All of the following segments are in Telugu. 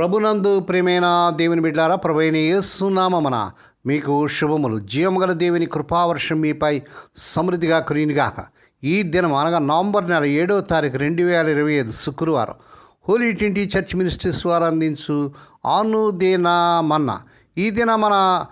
ప్రభునందు ప్రేమైన దేవుని బిడ్డారా ప్రభైన యేసునామన మీకు శుభములు. జీవముగల దేవుని కృపావర్షం మీపై సమృద్ధిగా కురినిగాక ఈ దినం అనగా నవంబర్ నెల ఏడవ తారీఖు రెండు వేల ఇరవై ఐదు శుక్రవారం. హోలీ ట్వంటీ చర్చ్ మినిస్ట్రీస్ వారు అందించు ఆను దేనా మన్న ఈ దిన మన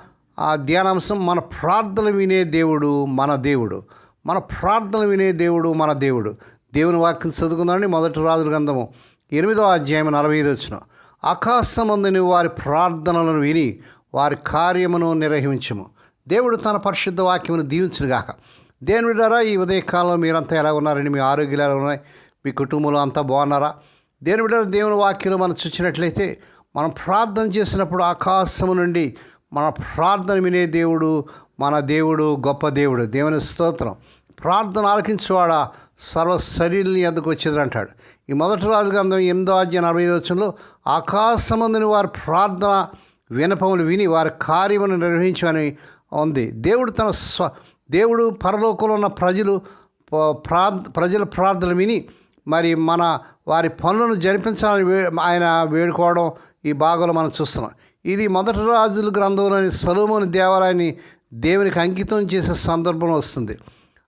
ధ్యానాంశం మన ప్రార్థన వినే దేవుడు మన దేవుడు. మన ప్రార్థన వినే దేవుడు మన దేవుడు. దేవుని వాక్యం చదువుకుందామండి మొదటి రాజుల గంధము ఎనిమిదవ అధ్యాయం నలభై ఐదు వచ్చిన ఆకాశమందుని వారి ప్రార్థనలను విని వారి కార్యమును నిర్వహించము. దేవుడు తన పరిశుద్ధ వాక్యమును దీవించునుగాక. దేని బిడ్డారా ఈ ఉదయకాలంలో మీరంతా ఎలా ఉన్నారండి? మీ ఆరోగ్యాలు ఎలా ఉన్నాయి? మీ కుటుంబంలో అంతా బాగున్నారా? దేని దేవుని వాక్యం మనం చూసినట్లయితే మనం ప్రార్థన చేసినప్పుడు ఆకాశము నుండి మన ప్రార్థన వినే దేవుడు మన దేవుడు గొప్ప దేవుడు. దేవుని స్తోత్రం. ప్రార్థన ఆలకించేవాడ? సర్వ శరీరుని ఎద్దకు వచ్చేది అంటాడు. ఈ మొదటి రాజు గ్రంథం ఎనిమిదో అధ్యాయ నలభై ఐదు వచ్చంలో ఆకాశమందుని వారి ప్రార్థన వినపములు విని వారి కార్యమును నిర్వహించమని ఉంది. దేవుడు తన స్వ దేవుడు పరలోకంలో ఉన్న ప్రజలు ప్రా ప్రజల ప్రార్థనలు విని మరి మన వారి పనులను జరిపించాలని వే ఆయన వేడుకోవడం ఈ భాగంలో మనం చూస్తున్నాం. ఇది మొదటి రాజుల గ్రంథంలోని సలోమోని దేవాలయాన్ని దేవునికి అంకితం చేసే సందర్భం వస్తుంది.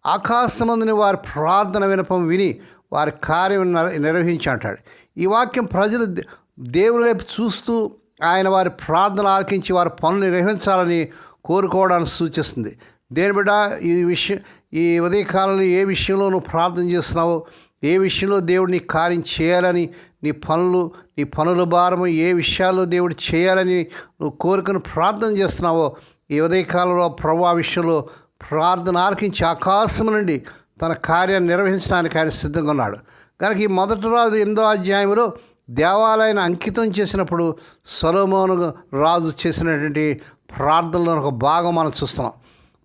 ఆకాశమందుని వారి ప్రార్థన వినపం విని వారి కార్యం నిర్వహించి అంటాడు ఈ వాక్యం ప్రజలు దేవుని వైపు చూస్తూ ఆయన వారి ప్రార్థన ఆలకించి వారి పనులు నిర్వహించాలని కోరుకోవడానికి సూచిస్తుంది. దేని బిడ్డ ఈ విషయం ఈ ఉదయకాలంలో ఏ విషయంలో నువ్వు ప్రార్థన చేస్తున్నావో ఏ విషయంలో దేవుడు నీ కార్యం చేయాలని నీ పనులు నీ పనుల భారము ఏ విషయాల్లో దేవుడు చేయాలని నువ్వు కోరికను ప్రార్థన చేస్తున్నావో ఈ ఉదయకాలంలో ప్రభు ఆ విషయంలో ప్రార్థన ఆలకించి ఆకాశం నుండి తన కార్యాన్ని నిర్వహించడానికి ఆయన సిద్ధంగా ఉన్నాడు. కనుక ఈ మొదటి రాజు ఎనిమిదో అధ్యాయంలో దేవాలయాన్ని అంకితం చేసినప్పుడు సొలోమోను రాజు చేసినటువంటి ప్రార్థనలో ఒక భాగం మనం చూస్తున్నాం.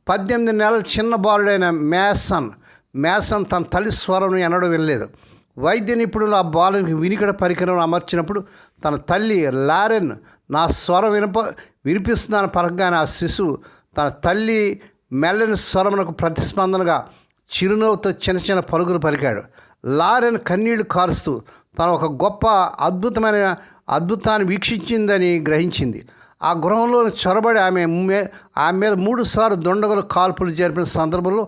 పద్దెనిమిది నెలల చిన్న బాలుడైన మేసన్ మేసన్ తన తల్లి స్వరం ఎన్నడూ వినలేదు. వైద్య నిపుణులు ఆ బాలునికి వినికడ పరికరం అమర్చినప్పుడు తన తల్లి లారెన్ నా స్వరం వినప వినిపిస్తున్నాను పరంగానే ఆ శిశువు తన తల్లి మెల్లని స్వరమునకు ప్రతిస్పందనగా చిరునవ్వుతో చిన్న చిన్న పలుకులు పలికాడు. లారెన్ కన్నీళ్ళు కారుస్తూ తను ఒక గొప్ప అద్భుతమైన అద్భుతాన్ని వీక్షించిందని గ్రహించింది. ఆ గృహంలో చొరబడి ఆమె ఆమె మీద మూడుసార్లు దొండగలు కాల్పులు జరిపిన సందర్భంలో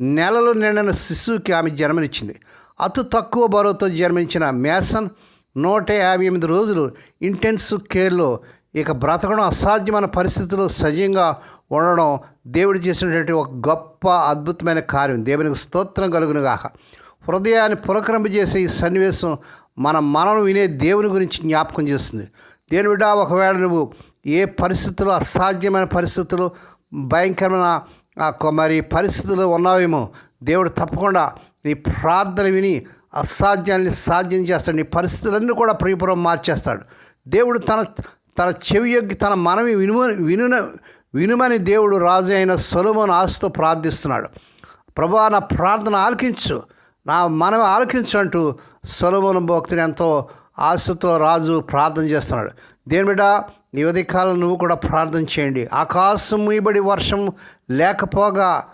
నెలలు నిండిన శిశువుకి ఆమె జన్మనిచ్చింది. అతి తక్కువ బరువుతో జన్మించిన మేసన్ నూట యాభై ఎనిమిది రోజులు ఇంటెన్సివ్ కేర్లో ఇక బ్రతకడం అసాధ్యమైన పరిస్థితుల్లో సజీవంగా ఉండడం దేవుడు చేసినటువంటి ఒక గొప్ప అద్భుతమైన కార్యం. దేవునికి స్తోత్రం కలుగునుగాక. హృదయాన్ని పులకరింపజేసే ఈ సన్నివేశం మన మనం వినే దేవుని గురించి జ్ఞాపకం చేస్తుంది. దేని బిడ్డ ఒకవేళ నువ్వు ఏ పరిస్థితులు అసాధ్యమైన పరిస్థితులు భయంకరమైన కొ- మరి పరిస్థితులు ఉన్నావేమో దేవుడు తప్పకుండా నీ ప్రార్థన విని అసాధ్యాన్ని సాధ్యం చేస్తాడు. నీ పరిస్థితులన్నీ కూడా ప్రియపురం మార్చేస్తాడు. దేవుడు తన తన చెవి యొగ్గి తన మనవి విను వినున వినుమని దేవుడు రాజు అయిన సొలమును ఆశతో ప్రార్థిస్తున్నాడు. ప్రభా నా ప్రార్థన ఆలకించు. నా మనవి ఆలకించు అంటూ సొలమును భక్తుని ఎంతో ఆశతో రాజు ప్రార్థన చేస్తున్నాడు. దేని బిడ్డ ఈ ఉదయకాలం నువ్వు కూడా ప్రార్థన చేయండి. ఆకాశం మూయబడి వర్షం లేకపోగా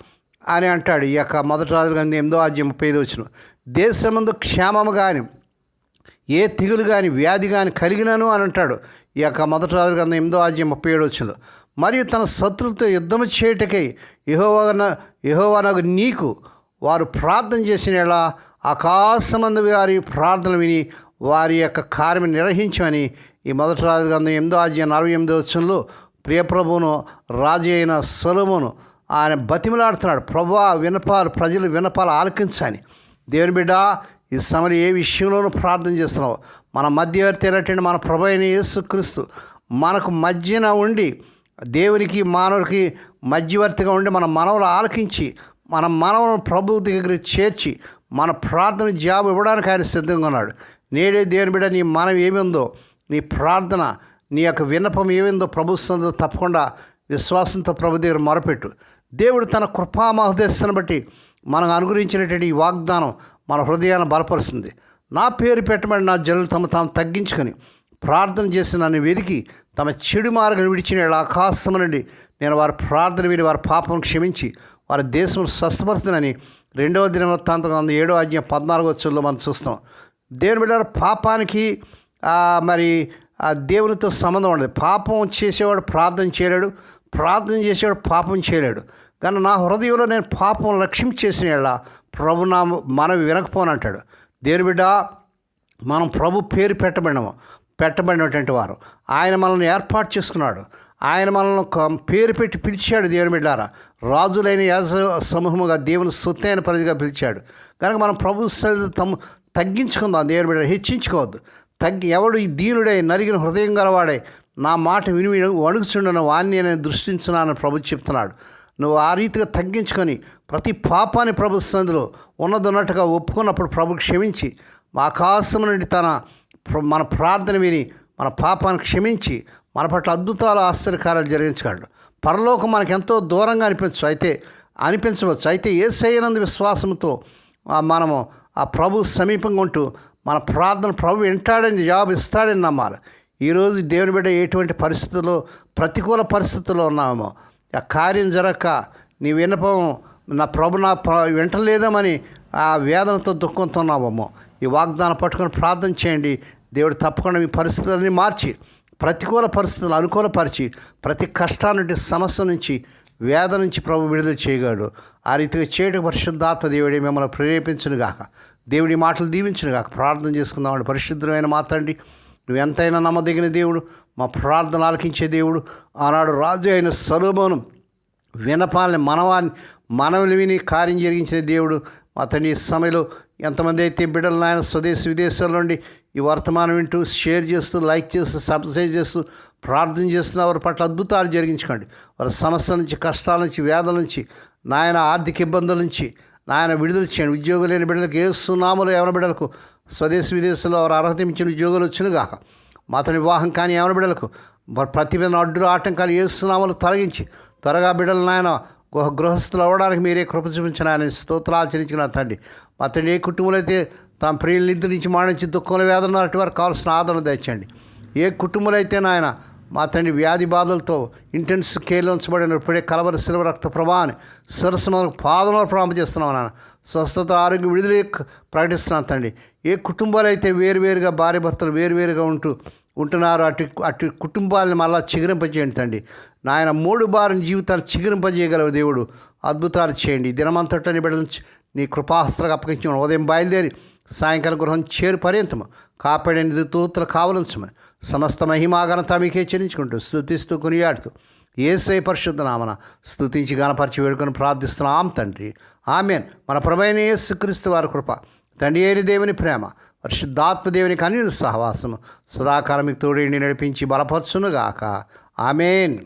అని అంటాడు. ఈ యొక్క మొదటి రాజు గారి ఎనిమిదో ఆజ్యం ముప్పై ఐదు వచ్చిన దేశమందు క్షేమము కానీ ఏ తెగులు కానీ వ్యాధి కానీ కలిగినను అని అంటాడు. ఈ యొక్క మొదటి రాజు గ్రంథం ఎనిమిదో ఆజ్యం ముప్పై ఏడు వచ్చిన మరియు తన శత్రులతో యుద్ధము చేయటకై యహోవన యహోవనకు నీకు వారు ప్రార్థన చేసిన యెడల ఆకాశమందు వారి ప్రార్థన విని వారి యొక్క కార్యం నిర్వహించమని ఈ మొదటి రాజు గ్రంథం ఎనిమిదో అధ్యాయం నలభై ఎనిమిదో వచ్చంలో ప్రియప్రభువును రాజు అయిన సొలమును ఆయన బతిమలాడుతున్నాడు. ప్రభా వినపాలు ప్రజలు వినపాలు ఆలకించని. దేవుని బిడ్డ ఈ సమయం ఏ విషయంలోనూ ప్రార్థన చేస్తున్నావు? మన మధ్యవర్తి అయినటువంటి మన ప్రభు అయిన యేసుక్రీస్తు మనకు మధ్యన ఉండి దేవునికి మానవుడికి మధ్యవర్తిగా ఉండి మన మనవులు ఆలకించి మన మనవులను ప్రభు దగ్గర చేర్చి మన ప్రార్థన జాబ్ ఇవ్వడానికి ఆయన సిద్ధంగా ఉన్నాడు. నేడే దేవుని బిడ్డ నీ మనం ఏమిందో నీ ప్రార్థన నీ యొక్క విన్నపం ఏమిందో ప్రభుత్వంతో తప్పకుండా విశ్వాసంతో ప్రభు దగ్గర మొరపెట్టు. దేవుడు తన కృపా మహోదేశాన్ని బట్టి మనకు అనుగ్రహించినటువంటి ఈ వాగ్దానం మన హృదయాన్ని బలపరుస్తుంది. నా పేరు పెట్టమని నా జనులు తమ తాము తగ్గించుకొని ప్రార్థన చేసి నన్ను వెదికి తమ చెడు మార్గం విడిచిన ఆకాశం నుండి నేను వారి ప్రార్థన విని వారి పాపం క్షమించి వారి దేశం స్వస్థపరుస్తుందని రెండవ దిన వృత్తాంతం ఏడో అధ్యాయం పద్నాలుగో వచ్చుల్లో మనం చూస్తాం దేవుని బిడ్డ పాపానికి మరి దేవునితో సంబంధం ఉండదు. పాపం చేసేవాడు ప్రార్థన చేయలేడు. ప్రార్థన చేసేవాడు పాపం చేయలేడు. కానీ నా హృదయంలో నేను పాపం లక్ష్యం చేసిన ఎలా ప్రభు నా మనవి వినకపోనంటాడు దేవుని బిడ్డ మనం ప్రభు పేరు పెట్టబడినాము. పెట్టబడినటువంటి వారు. ఆయన మనల్ని ఏర్పాటు చేసుకున్నాడు. ఆయన మనల్ని పేరు పెట్టి పిలిచాడు దేవుని బిడ్డారా. రాజులైన యాజ సమూహముగా దేవుని సొత్తైన పరిధిగా పిలిచాడు. కనుక మనం ప్రభు తమ తగ్గించుకుందాం దేవుని బిడ్డ హెచ్చించుకోవద్దు. తగ్గి ఎవడు ఈ దీనుడై నలిగిన హృదయం గలవాడే నా మాట విని విని వణుకుచుండను వాణ్ణి నేను దృష్టించున్నానని ప్రభు చెప్తున్నాడు. నువ్వు ఆ రీతిగా తగ్గించుకొని ప్రతి పాపాన్ని ప్రభు సందులో ఉన్నదన్నట్టుగా ఒప్పుకున్నప్పుడు ప్రభు క్షమించి ఆకాశం నుండి తన మన ప్రార్థన విని మన పాపాన్ని క్షమించి మన పట్ల అద్భుతాలు ఆశ్చర్యకారాలు జరిగించగలడు. పరలోకం మనకు ఎంతో దూరంగా అనిపించవచ్చు. అయితే అనిపించవచ్చు. అయితే ఏ సైనందు విశ్వాసంతో మనము ఆ ప్రభు సమీపంగా ఉంటూ మన ప్రార్థన ప్రభు వింటాడని జవాబు ఇస్తాడని నమ్మాలి. ఈరోజు దేవుని బిడ్డ ఎటువంటి పరిస్థితుల్లో ప్రతికూల పరిస్థితుల్లో ఉన్నామో ఆ కార్యం జరగక నీ విన్నపం నా ప్రభు నా వింటలేదామని ఆ వేదనతో దుఃఖంతో ఉన్నామో ఈ వాగ్దానం పట్టుకొని ప్రార్థన చేయండి. దేవుడు తప్పకుండా మీ పరిస్థితులన్నీ మార్చి ప్రతికూల పరిస్థితులను అనుకూలపరిచి ప్రతి కష్టా నుండి సమస్య నుంచి వేద నుంచి ప్రభు విడుదల చేయగలడు. ఆ రీతిగా చేయటం పరిశుద్ధాత్మ దేవుడి మిమ్మల్ని ప్రేరేపించును గాక దేవుడి మాటలు దీవించును గాక ప్రార్థన చేసుకుందామండి పరిశుద్ధమైన మాట్లాడి నువ్వు ఎంతైనా నమ్మదగిన దేవుడు మా ప్రార్థన ఆలకించే దేవుడు. ఆనాడు రాజు అయిన సలోమోను వినపాలని మనవాన్ని మనవులు విని కార్యం జరిగించిన దేవుడు అతని సమయంలో ఎంతమంది అయితే బిడ్డలు నాయన స్వదేశ విదేశాల నుండి ఈ వర్తమానం వింటూ షేర్ చేస్తూ లైక్ చేస్తూ సబ్స్క్రైబ్ చేస్తూ ప్రార్థన చేస్తున్న వారి పట్ల అద్భుతాలు జరిగించుకోండి. వారి సమస్యల నుంచి కష్టాల నుంచి వేదల నుంచి నాయన ఆర్థిక ఇబ్బందుల నుంచి నాయన విడుదల చేయండి. ఉద్యోగం లేని బిడ్డలకు ఏ సునామలు ఎవరి బిడ్డలకు? స్వదేశ విదేశాల్లో వారు అర్హత ఇచ్చిన ఉద్యోగాలు వచ్చిన కాక మాతని వివాహం కానీ ఎవరి బిడ్డలకు? ప్రతిభ ప్రతి మీద అడ్డు ఆటంకాలు ఏసునామలు తొలగించి త్వరగా బిడ్డలు నాయన గృహస్థులు అవ్వడానికి మీరే కృప చూపించిన ఆయన స్తోత్రాలు ఆచరించిన తండ్రి. అతడి ఏ కుటుంబంలో అయితే తమ ప్రియుల నుంచి మాడించి దుఃఖంలో వేదన అటు వారు కావాల్సిన ఆదరణ తెచ్చండి ఏ కుటుంబంలో అయితే నాయన మా తండ్రి వ్యాధి బాధలతో ఇంటెన్స్ కేర్లో ఉంచబడిన ఇప్పుడే కలవరి శిలవ రక్త ప్రభావాన్ని సరస్సు మనకు పాదంలో చేస్తున్నాం నాన్న స్వస్థత ఆరోగ్యం విడుదల ప్రకటిస్తున్నాను తండ్రి. ఏ కుటుంబాలు అయితే వేరువేరుగా భార్య భర్తలు వేరువేరుగా ఉంటూ ఉంటున్నారు. అటు అటు కుటుంబాలను మళ్ళా చిగురింపజేయండి తండ్రి. నాయన మూడు బారిన జీవితాలు చిగురింపజేయగలవు దేవుడు. అద్భుతాలు చేయండి. దినమంతటని బిడ్డలు నుంచి నీ కృపాస్త్రకు అప్పగించిన ఉదయం బయలుదేరి సాయంకాలం గృహం చేరు పర్యంతము. కాపాడేది తూతలు కావలసమని సమస్త మహిమాఘనత మీకే చెల్లించుకుంటూ స్థుతిస్తూ కొనియాడుతూ ఏసై పరిశుద్ధ నామన స్థుతించి గణపరిచి వేడుకొని ప్రార్థిస్తున్నాం తండ్రి. ఆమెన్. మన ప్రభైన యేసుక్రీస్తు వారి కృప. తండ్రి అయిన దేవుని ప్రేమ. పరిశుద్ధాత్మదేవుని కన్యను సహవాసము. సదాకాలం మీకు తోడేండి నడిపించి బలపరచునుగాక. ఆమెన్.